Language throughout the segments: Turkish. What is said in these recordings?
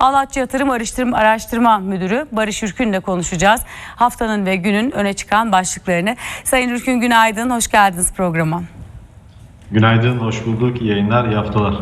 Alatçı Yatırım Araştırma, Araştırma Müdürü Barış Ürkün'le konuşacağız. Haftanın ve günün öne çıkan başlıklarını. Sayın Ürkün günaydın, hoş geldiniz programa. Günaydın, hoş bulduk. İyi yayınlar, iyi haftalar.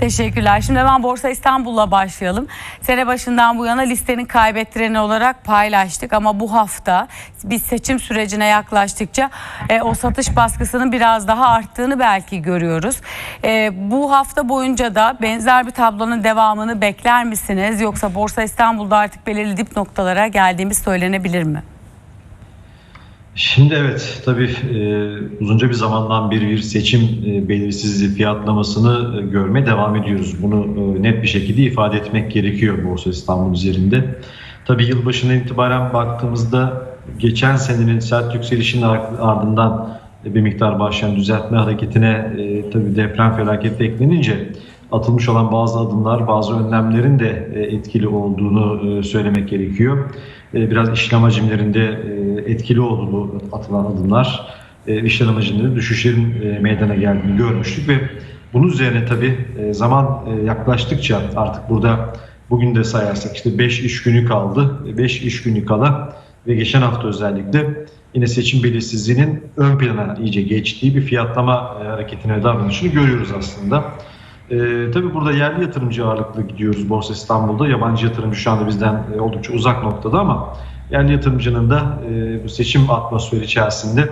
Teşekkürler. Şimdi hemen Borsa İstanbul'la başlayalım. Sene başından bu yana listenin kaybettireni olarak paylaştık ama bu hafta biz seçim sürecine yaklaştıkça e, o satış baskısının biraz daha arttığını belki görüyoruz. E, bu hafta boyunca da benzer bir tablonun devamını bekler misiniz? Yoksa Borsa İstanbul'da artık belirli dip noktalara geldiğimiz söylenebilir mi? Şimdi evet, tabii e, uzunca bir zamandan beri bir seçim e, belirsizliği fiyatlamasını e, görmeye devam ediyoruz. Bunu e, net bir şekilde ifade etmek gerekiyor Borsa İstanbul üzerinde. Tabii yılbaşından itibaren baktığımızda geçen senenin sert yükselişinin ardından bir miktar başlayan düzeltme hareketine e, tabii deprem felaketi eklenince atılmış olan bazı adımlar, bazı önlemlerin de e, etkili olduğunu e, söylemek gerekiyor. E, biraz işlem hacimlerinde etkili oldu bu atılan adımlar. İşlem hacimlerinde düşüşlerin meydana geldiğini görmüştük ve bunun üzerine tabii zaman yaklaştıkça artık burada bugün de sayarsak işte 5 iş günü kaldı. 5 iş günü kala ve geçen hafta özellikle yine seçim belirsizliğinin ön plana iyice geçtiği bir fiyatlama hareketine davranışını görüyoruz aslında. Ee, tabii burada yerli yatırımcı ağırlıklı gidiyoruz Borsa İstanbul'da. Yabancı yatırımcı şu anda bizden e, oldukça uzak noktada ama yerli yatırımcının da e, bu seçim atmosferi içerisinde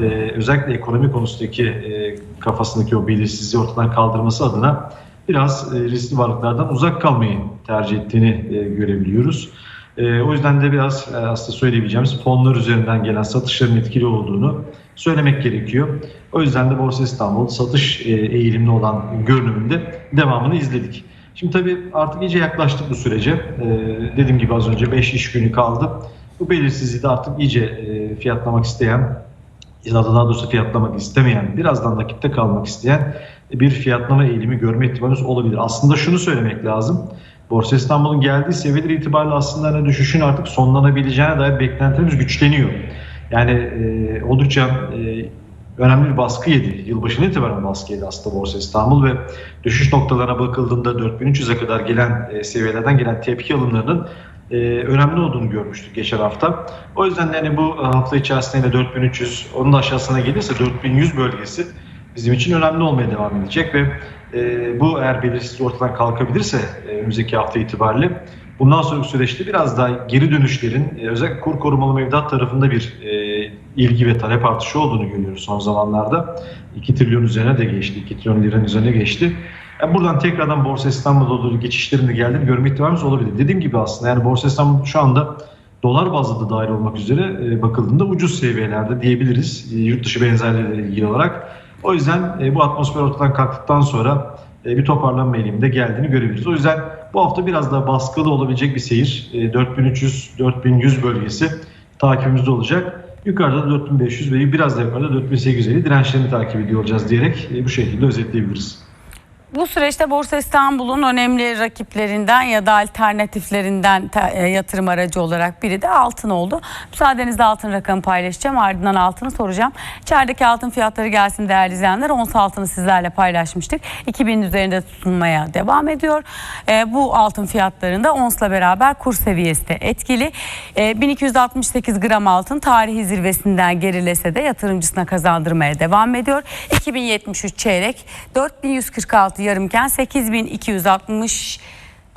e, özellikle ekonomi konusundaki e, kafasındaki o belirsizliği ortadan kaldırması adına biraz e, riskli varlıklardan uzak kalmayı tercih ettiğini e, görebiliyoruz. E, o yüzden de biraz e, aslında söyleyebileceğimiz fonlar üzerinden gelen satışların etkili olduğunu söylemek gerekiyor. O yüzden de Borsa İstanbul satış e, eğilimli olan görünümünde devamını izledik. Şimdi tabii artık iyice yaklaştık bu sürece. E, dediğim gibi az önce 5 iş günü kaldı. Bu belirsizliği de artık iyice e, fiyatlamak isteyen ya da daha doğrusu fiyatlamak istemeyen, birazdan nakitte kalmak isteyen bir fiyatlama eğilimi görme ihtimalimiz olabilir. Aslında şunu söylemek lazım. Borsa İstanbul'un geldiği seviyeler itibariyle aslında hani düşüşün artık sonlanabileceğine dair beklentilerimiz güçleniyor. Yani e, oldukça e, önemli bir baskı yedi. Yılbaşından itibaren baskı yedi aslında Borsa İstanbul ve düşüş noktalarına bakıldığında 4300'e kadar gelen e, seviyelerden gelen tepki alımlarının e, önemli olduğunu görmüştük geçen hafta. O yüzden yani bu hafta içerisinde yine 4300, onun da aşağısına gelirse 4100 bölgesi bizim için önemli olmaya devam edecek ve e, bu eğer belirsizlik ortadan kalkabilirse e, önümüzdeki hafta itibariyle bundan sonraki süreçte biraz daha geri dönüşlerin e, özellikle kur korumalı mevduat tarafında bir e, ilgi ve talep artışı olduğunu görüyoruz son zamanlarda. 2 trilyon üzerine de geçti, 2 trilyon liranın üzerine geçti. Yani buradan tekrardan Borsa İstanbul'a doğru geçişlerin de geldiğini görme ihtimalimiz olabilir. Dediğim gibi aslında yani Borsa İstanbul şu anda dolar bazlı da dahil olmak üzere e, bakıldığında ucuz seviyelerde diyebiliriz e, yurt dışı benzerleriyle ilgili olarak. O yüzden e, bu atmosfer ortadan kalktıktan sonra e, bir toparlanma eğiliminde geldiğini görebiliriz. O yüzden bu hafta biraz daha baskılı olabilecek bir seyir. 4300-4100 e, bölgesi takibimizde olacak. Yukarıda da 4500 ve biraz da yukarıda 4850 dirençlerini takip ediyor olacağız diyerek bu şekilde özetleyebiliriz. Bu süreçte Borsa İstanbul'un önemli rakiplerinden ya da alternatiflerinden e, yatırım aracı olarak biri de altın oldu. Müsaadenizle altın rakamı paylaşacağım ardından altını soracağım. İçerideki altın fiyatları gelsin değerli izleyenler. Ons altını sizlerle paylaşmıştık. 2000'in üzerinde tutunmaya devam ediyor. E, bu altın fiyatlarında onsla beraber kur seviyesi de etkili. E, 1268 gram altın tarihi zirvesinden gerilese de yatırımcısına kazandırmaya devam ediyor. 2073 çeyrek 4146 yarımken 8260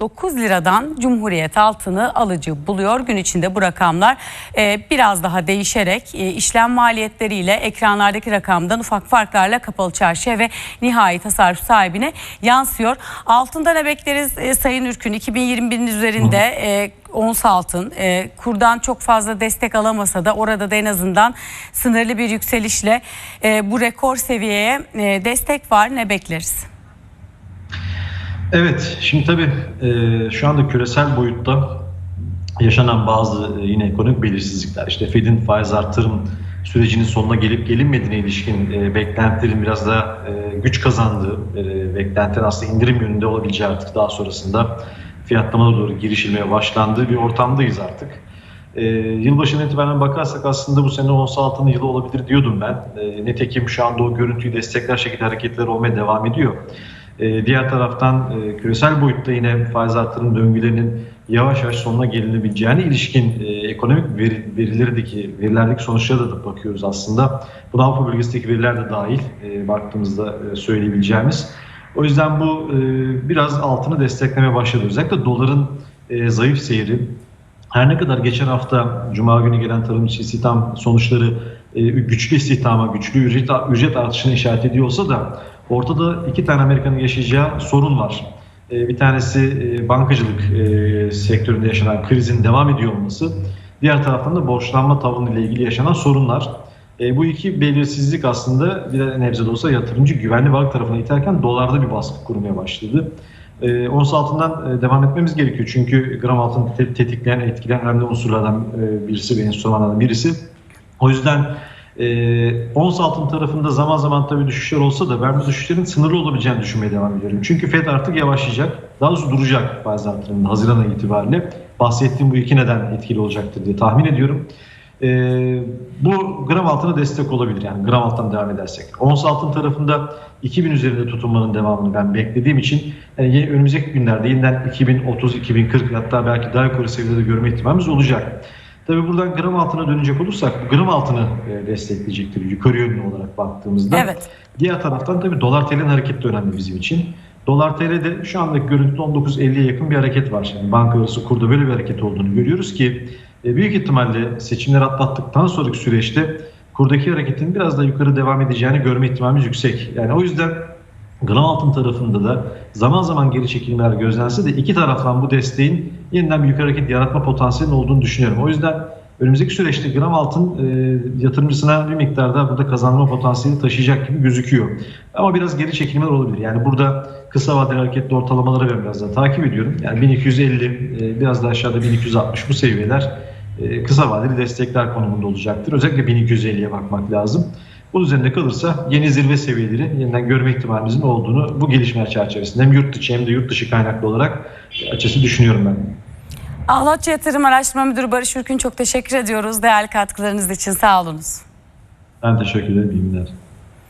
9 liradan Cumhuriyet altını alıcı buluyor. Gün içinde bu rakamlar e, biraz daha değişerek e, işlem maliyetleriyle ekranlardaki rakamdan ufak farklarla kapalı çarşıya ve nihai tasarruf sahibine yansıyor. Altında ne bekleriz e, Sayın Ürkün? 2021'in üzerinde e, ons altın e, kurdan çok fazla destek alamasa da orada da en azından sınırlı bir yükselişle e, bu rekor seviyeye e, destek var. Ne bekleriz? Evet, şimdi tabii e, şu anda küresel boyutta yaşanan bazı e, yine ekonomik belirsizlikler, işte Fed'in faiz artırım sürecinin sonuna gelip gelinmediğine ilişkin e, beklentilerin biraz da e, güç kazandığı, e, beklentilerin aslında indirim yönünde olabileceği artık daha sonrasında fiyatlamada doğru girişilmeye başlandığı bir ortamdayız artık. E, yılbaşından itibaren bakarsak aslında bu sene ons altının yılı olabilir diyordum ben. E, netekim şu anda o görüntüyü destekler şekilde hareketler olmaya devam ediyor. E, diğer taraftan e, küresel boyutta yine faiz artırım döngülerinin yavaş yavaş sonuna gelinebileceğine ilişkin e, ekonomik veri, verilerdeki verilerdeki sonuçlara da bakıyoruz aslında. Buna Avrupa bölgesindeki veriler de dahil e, baktığımızda söyleyebileceğimiz. O yüzden bu biraz altını desteklemeye başladı. Özellikle doların zayıf seyri. Her ne kadar geçen hafta Cuma günü gelen tarım içi istihdam sonuçları güçlü istihdama, güçlü ücret, ücret artışını işaret ediyor olsa da ortada iki tane Amerika'nın yaşayacağı sorun var. E, bir tanesi e, bankacılık e, sektöründe yaşanan krizin devam ediyor olması. Diğer taraftan da borçlanma tavanı ile ilgili yaşanan sorunlar. E, bu iki belirsizlik aslında bir nebze de olsa yatırımcı güvenli varlık tarafına iterken dolarda bir baskı kurmaya başladı. E, ons altından devam etmemiz gerekiyor. Çünkü gram altını te- tetikleyen, etkileyen önemli unsurlardan birisi ve enstrümanlardan birisi. O yüzden e, ons altın tarafında zaman zaman tabii düşüşler olsa da ben bu düşüşlerin sınırlı olabileceğini düşünmeye devam ediyorum. Çünkü FED artık yavaşlayacak, daha doğrusu duracak faiz artırımında Haziran ayı itibariyle. Bahsettiğim bu iki neden etkili olacaktır diye tahmin ediyorum. Ee, bu gram altına destek olabilir yani gram alttan devam edersek. Ons altın tarafında 2000 üzerinde tutunmanın devamını ben beklediğim için yani önümüzdeki günlerde yeniden 2030, 2040 hatta belki daha yukarı seviyede görme ihtimalimiz olacak. Tabii buradan gram altına dönecek olursak gram altını e, destekleyecektir yukarı yönlü olarak baktığımızda. Evet. Diğer taraftan tabii dolar TL'nin hareketi de önemli bizim için. Dolar TL'de şu andaki görüntüde 19.50'ye yakın bir hareket var. Yani banka arası kurda böyle bir hareket olduğunu görüyoruz ki e, büyük ihtimalle seçimleri atlattıktan sonraki süreçte kurdaki hareketin biraz da yukarı devam edeceğini görme ihtimalimiz yüksek. Yani o yüzden gram altın tarafında da zaman zaman geri çekilmeler gözlense de iki taraftan bu desteğin yeniden bir yukarı hareket yaratma potansiyelinin olduğunu düşünüyorum. O yüzden önümüzdeki süreçte gram altın e, yatırımcısına bir miktarda burada kazanma potansiyeli taşıyacak gibi gözüküyor. Ama biraz geri çekilmeler olabilir. Yani burada kısa vadeli hareketli ortalamaları ben biraz daha takip ediyorum. Yani 1250, e, biraz daha aşağıda 1260 bu seviyeler e, kısa vadeli destekler konumunda olacaktır. Özellikle 1250'ye bakmak lazım. Bunun üzerinde kalırsa yeni zirve seviyeleri yeniden görme ihtimalimizin olduğunu bu gelişmeler çerçevesinde hem yurt içi hem de yurt dışı kaynaklı olarak açısı düşünüyorum ben. Ahlatçı Yatırım Araştırma Müdürü Barış Ürkün çok teşekkür ediyoruz değerli katkılarınız için. Sağ olunuz. Ben teşekkür ederim. İyi günler.